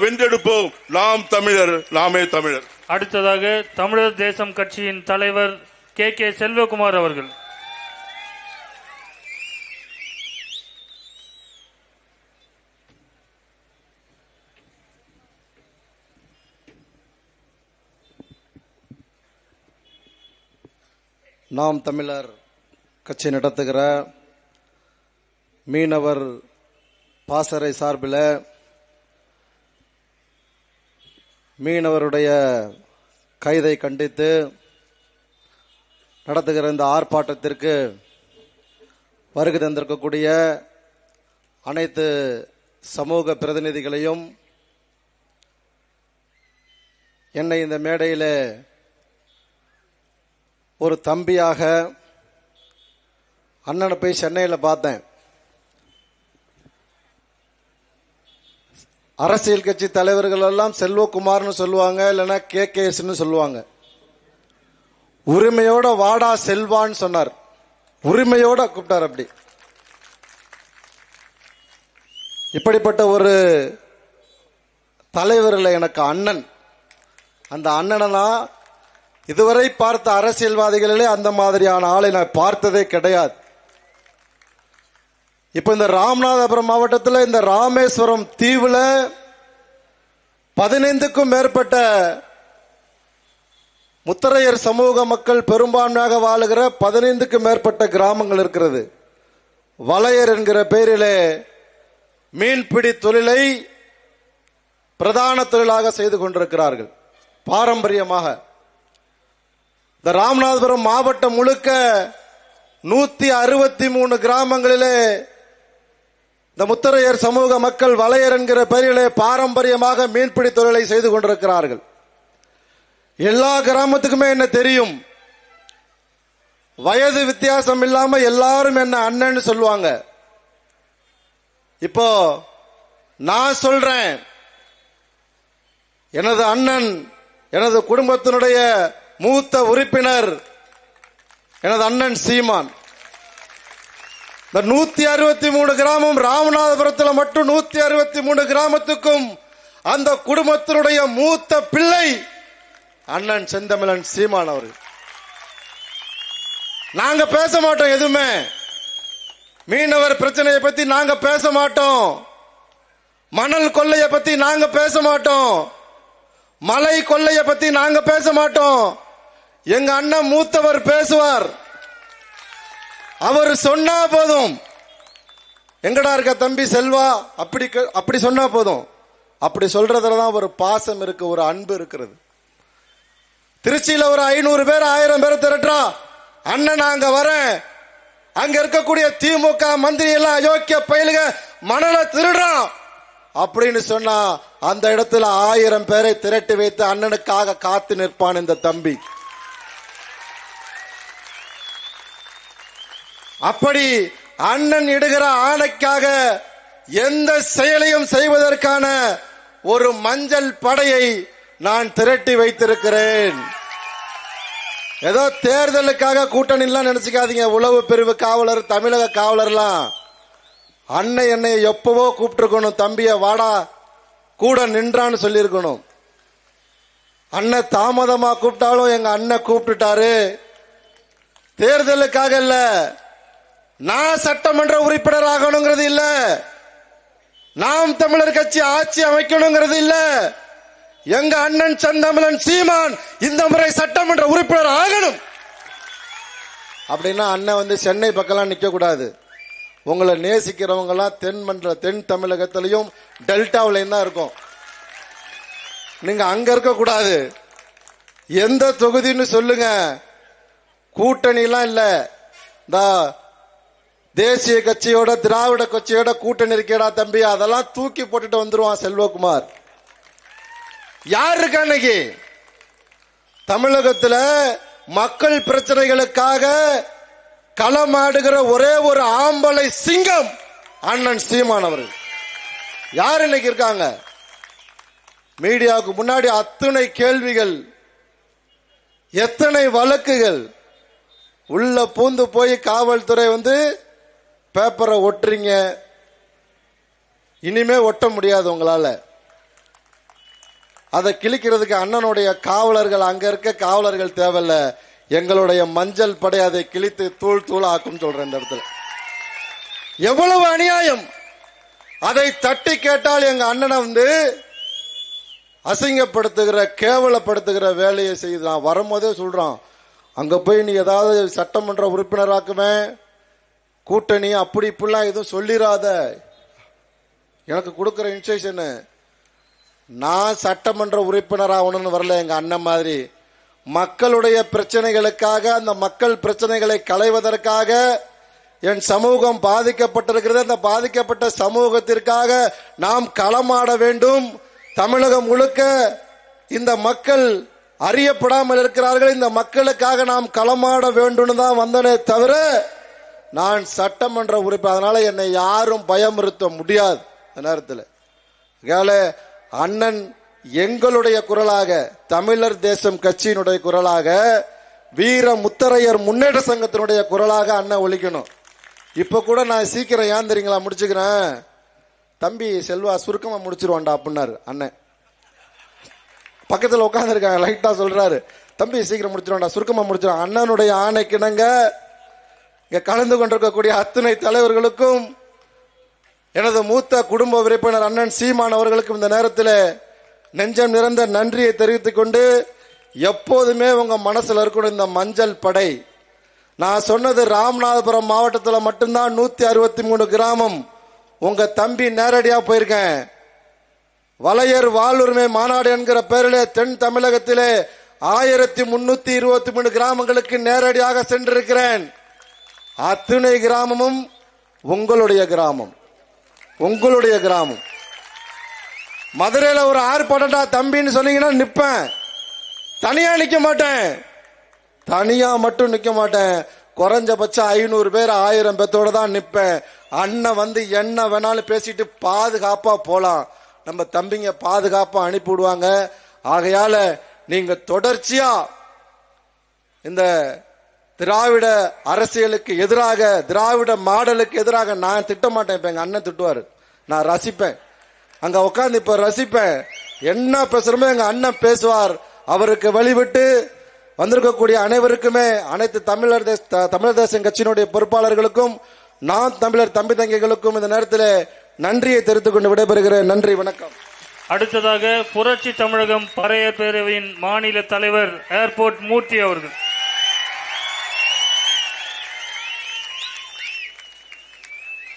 வென்றெடுப்போம். நாம் தமிழர் நாமே தமிழர். அடுத்ததாக தமிழர் தேசம் கட்சியின் தலைவர் கே கே செல்வகுமார் அவர்கள். நாம் தமிழர் கட்சி நடத்துகிற மீனவர் பாசறை சார்பில் மீனவருடைய கைதை கண்டித்து நடத்துகிற இந்த ஆர்ப்பாட்டத்திற்கு வருகை தந்திருக்கக்கூடிய அனைத்து சமூக பிரதிநிதிகளையும் என்னை இந்த மேடையில் ஒரு தம்பியாக அண்ணனை போய் சென்னையில் பார்த்தேன். அரசியல் கட்சி தலைவர்கள் எல்லாம் செல்வகுமார்னு சொல்லுவாங்க இல்லைன்னா கே கேஸ்னு சொல்லுவாங்க. உரிமையோட வாடா செல்வான்னு சொன்னார். உரிமையோட கூப்பிட்டார் அப்படி. இப்படிப்பட்ட ஒரு தலைவரில் எனக்கு அண்ணன். அந்த அண்ணனா இதுவரை பார்த்த அரசியல்வாதிகளிலே அந்த மாதிரியான ஆளை நான் பார்த்ததே கிடையாது. இப்ப இந்த ராமநாதபுரம் மாவட்டத்தில் இந்த ராமேஸ்வரம் தீவுல பதினைந்துக்கும் மேற்பட்ட முத்தரையர் சமூக மக்கள் பெரும்பான்மையாக வாழுகிற பதினைந்துக்கும் மேற்பட்ட கிராமங்கள் இருக்கிறது. வளையர் என்கிற பெயரிலே மீன்பிடி தொழிலை பிரதான தொழிலாக செய்து கொண்டிருக்கிறார்கள். பாரம்பரியமாக. இந்த ராமநாதபுரம் மாவட்டம் முழுக்க நூத்தி அறுபத்தி மூணு கிராமங்களிலே இந்த முத்தரையர் சமூக மக்கள் வளையர் என்கிற பெயரிலே பாரம்பரியமாக மீன்பிடி தொழிலை செய்து கொண்டிருக்கிறார்கள். எல்லா கிராமத்துக்குமே என்ன தெரியும்? வயது வித்தியாசம் இல்லாம எல்லாரும் என்ன அண்ணன்னு சொல்லுவாங்க. இப்போ நான் சொல்றேன். எனது அண்ணன் எனது குடும்பத்தினுடைய மூத்த உறுப்பினர் எனது அண்ணன் சீமான். இந்த நூத்தி அறுபத்தி மூணு கிராமம் ராமநாதபுரத்தில் மட்டும் நூத்தி அறுபத்தி மூணு கிராமத்துக்கும் அந்த குடும்பத்தினுடைய மூத்த பிள்ளை அண்ணன் செந்தமிழன் சீமான் அவர்கள். நாங்க பேச மாட்டோம் எதுவுமே. மீனவர் பிரச்சனையை பத்தி நாங்க பேச மாட்டோம். மணல் கொள்ளைய பத்தி நாங்க பேச மாட்டோம். மலை கொள்ளைய பத்தி நாங்க பேச மாட்டோம். எங்க அண்ணன் மூத்தவர் பேசுவார். அவர் சொன்னா போதும். எங்கடா இருக்க தம்பி செல்வா? அப்படி க- அப்படி சொன்னா போதும். அப்படி சொல்றதுல தான் ஒரு பாசம் இருக்கு ஒரு அன்பு இருக்கிறது. திருச்சியில ஒரு ஐநூறு பேர் ஆயிரம் பேர் திரட்டுறா. அண்ணன் நான் அங்க வரேன். அங்க இருக்கக்கூடிய திமுக மந்திரி எல்லாம் அயோக்கிய பயிலுக மணலை திருடுறான். அப்படின்னு சொன்னா அந்த இடத்துல ஆயிரம் பேரை திரட்டி வைத்து அண்ணனுக்காக காத்து நிற்பான் இந்த தம்பி. அப்படி அண்ணன் இடுகிற ஆணைக்காக எந்த செயலையும் செய்வதற்கான ஒரு மஞ்சள் படையை நான் திரட்டி வைத்திருக்கிறேன். ஏதோ தேர்தலுக்காக கூட்டணி எல்லாம் நினைச்சுக்காதீங்க. உளவு பிரிவு காவலர் தமிழக காவலர்லாம். அண்ணன் என்னை எப்பவோ கூப்பிட்டுருக்கணும். தம்பிய வாடா கூட நின்றான்னு சொல்லியிருக்கணும். அண்ணன் தாமதமா கூப்பிட்டாலும் எங்க அண்ணன் கூப்பிட்டுட்டாரு. தேர்தலுக்காக இல்லை நான் சட்டமன்ற உறுப்பினர் ஆகணுங்கிறது இல்ல. நாம் தமிழர் கட்சி ஆட்சி அமைக்கணுங்கிறது இல்ல. எங்க அண்ணன் செந்தமிழன் சீமான் இந்த முறை சட்டமன்ற உறுப்பினர் ஆகணும். அப்படின்னா அண்ணன் வந்து சென்னை பக்கம்லாம் நிக்க கூடாது உங்களை நேசிக்கிறவங்க எல்லாம் தென் மன்ற தென் தமிழகத்திலையும் டெல்டாவிலையும் தான் இருக்கும். நீங்க அங்க இருக்க கூடாது எந்த தொகுதின்னு சொல்லுங்க. கூட்டணிலாம் இல்ல. இந்த தேசிய கட்சியோட திராவிட கட்சியோட கூட்டணி இருக்கேடா தம்பி அதெல்லாம் தூக்கி போட்டுட்டு வந்துருவான் செல்வகுமார். யார் இருக்கா இன்னைக்கு? தமிழகத்துல மக்கள் பிரச்சனைகளுக்காக களமாடுகிற ஒரே ஒரு ஆம்பளை சிங்கம் அண்ணன் சீமான் அவர்கள். யார் இன்னைக்கு இருக்காங்க? மீடியாவுக்கு முன்னாடி அத்தனை கேள்விகள் எத்தனை வழக்குகள் உள்ள பூந்து போய் காவல்துறை வந்து பேப்பரை ஒட்டுறீங்க. இனிமே ஒட்ட முடியாது உங்களால. அதை கிழிக்கிறதுக்கு அண்ணனுடைய காவலர்கள் அங்க இருக்க காவலர்கள் தேவையில்ல. எங்களுடைய மஞ்சள் படை அதை கிழித்து தூள் தூள் ஆக்கும் சொல்றேன் இந்த இடத்துல. எவ்வளவு அநியாயம். அதை தட்டி கேட்டால் எங்க அண்ணனை வந்து அசிங்கப்படுத்துகிற கேவலப்படுத்துகிற வேலையை செய்து நான் வரும்போதே சொல்றான். அங்க போய் நீ ஏதாவது சட்டமன்ற உறுப்பினராக்குமே கூட்டணி அப்படி இப்படிலாம் எதுவும் சொல்லிராத. எனக்கு கொடுக்குற இன்ஸ்ட்ரக்ஷனு நான் சட்டமன்ற உறுப்பினர் ஆகணும்னு வரல எங்க அண்ணன் மாதிரி. மக்களுடைய பிரச்சனைகளுக்காக அந்த மக்கள் பிரச்சனைகளை களைவதற்காக என் சமூகம் பாதிக்கப்பட்டிருக்கிறது. அந்த பாதிக்கப்பட்ட சமூகத்திற்காக நாம் களமாட வேண்டும். தமிழகம் முழுக்க இந்த மக்கள் அறியப்படாமல் இருக்கிறார்கள். இந்த மக்களுக்காக நாம் களமாட வேண்டும் தான் வந்தனே தவிர நான் சட்டமன்ற உறுப்பினர் அதனால என்னை யாரும் பயமுறுத்த முடியாது. அந்த நேரத்தில். அண்ணன் எங்களுடைய குரலாக தமிழர் தேசம் கட்சியினுடைய குரலாக வீர முத்தரையர் முன்னேற்ற சங்கத்தினுடைய குரலாக அண்ணன் ஒழிக்கணும். இப்ப கூட நான் சீக்கிரம் ஏன் தெரியுங்களா முடிச்சுக்கிறேன். தம்பி செல்வா சுருக்கமா முடிச்சிருவான்டா அப்படின்னாரு அண்ணன். பக்கத்துல உட்காந்துருக்காங்க லைட்டா சொல்றாரு. தம்பி சீக்கிரம் முடிச்சிருவான்டா சுருக்கமா முடிச்சிருவான் அண்ணனுடைய ஆணைக்கிணங்க இங்கே கலந்து கொண்டிருக்கக்கூடிய அத்தனை தலைவர்களுக்கும் எனது மூத்த குடும்ப உறுப்பினர் அண்ணன் சீமான் அவர்களுக்கும் இந்த நேரத்தில் நெஞ்சம் நிறந்த நன்றியை தெரிவித்துக் கொண்டு எப்போதுமே உங்கள் மனசில் இருக்கணும் இந்த மஞ்சள் படை. நான் சொன்னது ராமநாதபுரம் மாவட்டத்தில் மட்டும்தான் நூற்றி அறுபத்தி மூணு கிராமம். உங்கள் தம்பி நேரடியாக போயிருக்கேன். வலையர் வாழ்வுரிமை மாநாடு என்கிற பெயரில் தென் தமிழகத்திலே ஆயிரத்தி முன்னூத்தி இருபத்தி மூணு கிராமங்களுக்கு நேரடியாக சென்றிருக்கிறேன். அத்துணை கிராமமும் உங்களுடைய கிராமம். உங்களுடைய கிராமம். மதுரையில் ஒரு ஆர்ப்பாட்டா தம்பின்னு சொன்னீங்கன்னா நிற்பேன் தனியாக நிற்க மாட்டேன். தனியாக மட்டும் நிற்க மாட்டேன். குறைஞ்சபட்சம் ஐநூறு பேர் ஆயிரம் பேர்த்தோட தான் நிற்பேன் அண்ணன் வந்து என்ன வேணாலும் பேசிட்டு பாதுகாப்பாக போகலாம் நம்ம தம்பிங்க பாதுகாப்பாக அனுப்பி விடுவாங்க. நீங்கள் தொடர்ச்சியாக இந்த திராவிட அரசியலுக்கு எதிராக திராவிட மாடலுக்கு எதிராக நான் திட்ட மாட்டேன் இப்போ எங்க அண்ணன் திட்டுவாரு. நான் ரசிப்பேன். அங்க உட்காந்து இப்ப ரசிப்பேன். என்ன பேசுகிறோமோ எங்க அண்ணன் பேசுவார். அவருக்கு வழிவிட்டு வந்திருக்கக்கூடிய அனைவருக்குமே அனைத்து தமிழர் தேச த- தமிழர் தேசம் கட்சியினுடைய பொறுப்பாளர்களுக்கும் நான் தமிழர் தம்பி தங்கைகளுக்கும் இந்த நேரத்தில் நன்றியை தெரிவித்துக் கொண்டு விடைபெறுகிறேன். நன்றி வணக்கம். அடுத்ததாக புரட்சி தமிழகம் பறையர் பேரவையின் மாநில தலைவர் ஏர்போர்ட் மூர்த்தி அவர்கள்.